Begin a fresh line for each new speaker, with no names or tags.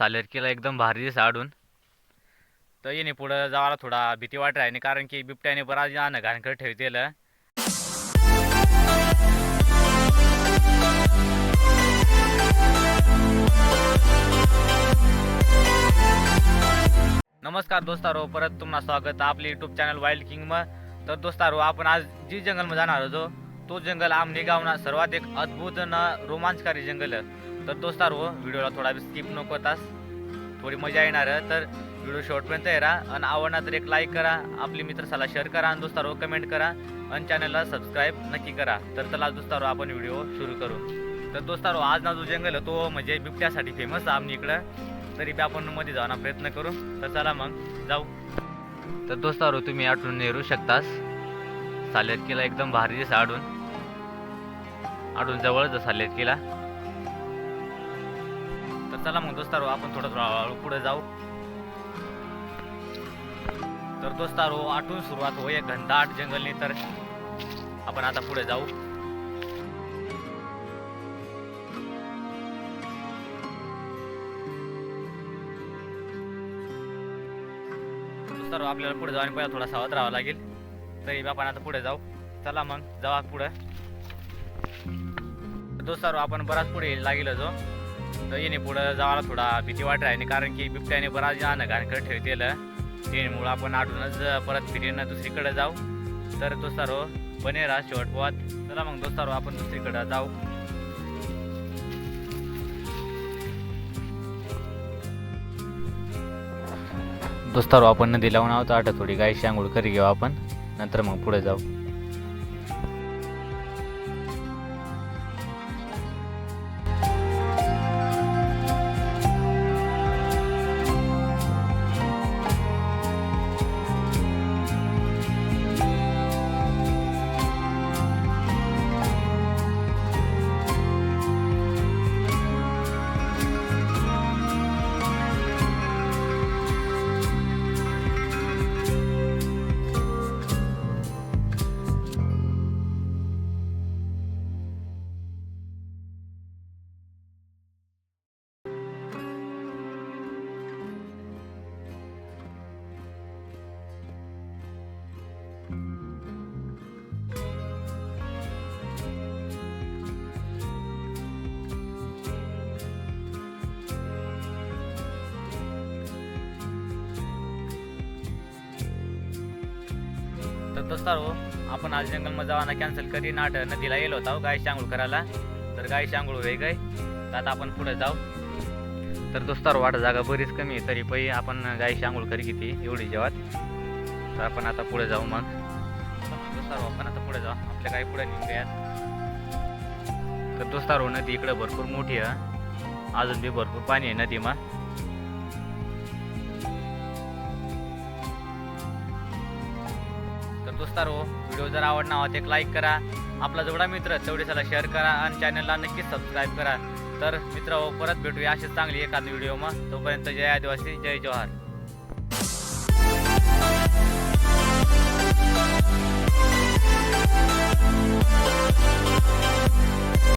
सालेरकीला एकदम भारी दिस आडून. तर येणे पुढं जावाला थोडा भीती वाट राहिली कारण की बिबट्याने बराच जाणं घाणकर ठेवतेलं. नमस्कार दोस्तारो परत तुम्हाला स्वागत आपले युट्यूब चॅनल वाईल्ड किंग म तर दोस्तारो आपण आज जी जंगलमध्ये जाणार होतो तो जंगल आमने गावना सर्वात एक अद्भुत न रोमांचकारी जंगल. तर दोस्तार हो व्हिडिओला थोडा स्किप नको तास. थोडी मजा येणार तर व्हिडिओ शेवटपर्यंत राहा आणि आवडणार तर एक लाईक करा. आपली मित्राला शेअर करा आणि दोस्तारो कमेंट करा. आणि चॅनलला सबस्क्राईब नक्की करा. तर चला दोस्तारो आपण व्हिडिओ सुरू करू. तर दोस्तारो आज ना जो जंगल तो म्हणजे बिबट्यासाठी फेमस आम्ही इकडं. तरी बी आपण मध्ये जाण्याचा प्रयत्न करू. तर चला मग जाऊ. तर दोस्तारो तुम्ही आठवून नेरू शकतास. सालेरकीला एकदम भारी दिसा आडून. आडून जवळच आहे किला. तर चला मग दोस्तारो आपण थोडं हळूहळू पुढे जाऊ. तर दोस्तारो आठून सुरुवात होय एक घनदाट जंगलनी तर आपण आता पुढे जाऊ. तर आपल्याला पुढे जाऊन पहिला थोडा सावध राहावं लागेल. तरी आपण आता पुढे जाऊ. चला मग जावा पुढे. दोस्तारो आपण बराच पुढे लागेल जो. तर येणे पुढं जावाला थोडा भीती वाट राहिली कारण की बिबट्याने बराच जाणं घाणकर ठेवतेलं त्यामुळं आपण आठवूनच परत फिरीनं दुसरीकडे जाऊ. तर दोस्तारो बने राहा शेवटपोहात चला मग दोस्तारो आपण दुसरीकडे जाऊ. दोस्तारो आपण नदी लावून आहोत. आठ थोडी गायशी आंघोळ करी घेऊ आपण. नंतर मग पुढे जाऊ. तर हो. आपण आज जंगलमध्ये जावाना कॅन्सल करी नाट नदीला गेलो होता हो, गाय आंघोळ करायला. तर गायची आंघोळ होई गाय तर आता आपण पुढे जाऊ. तर दोस्तार वाट जागा बरीच कमी आहे तरी पै आपण गायची आंघोळ करी किती? एवढी जेवात. तर आपण आता पुढे जाऊ मग. दोस्तार हो, आपण आता पुढे जाऊ. आपल्या गाय पुढे निघूयात तर दोस्तार हो, नदी इकडे भरपूर मोठी आहे. अजून बी भरपूर पाणी आहे नदीमा. तर दोस्तारो व्हिडिओ जर आवडला आहोत एक लाईक करा. आपला जेवढा मित्र तेवढे तेवढे शेअर करा आणि चॅनलला नक्कीच सबस्क्राईब करा. तर मित्र परत भेटूया अशीच चांगली एखादी व्हिडिओ मग. तोपर्यंत जय आदिवासी जय जवाहर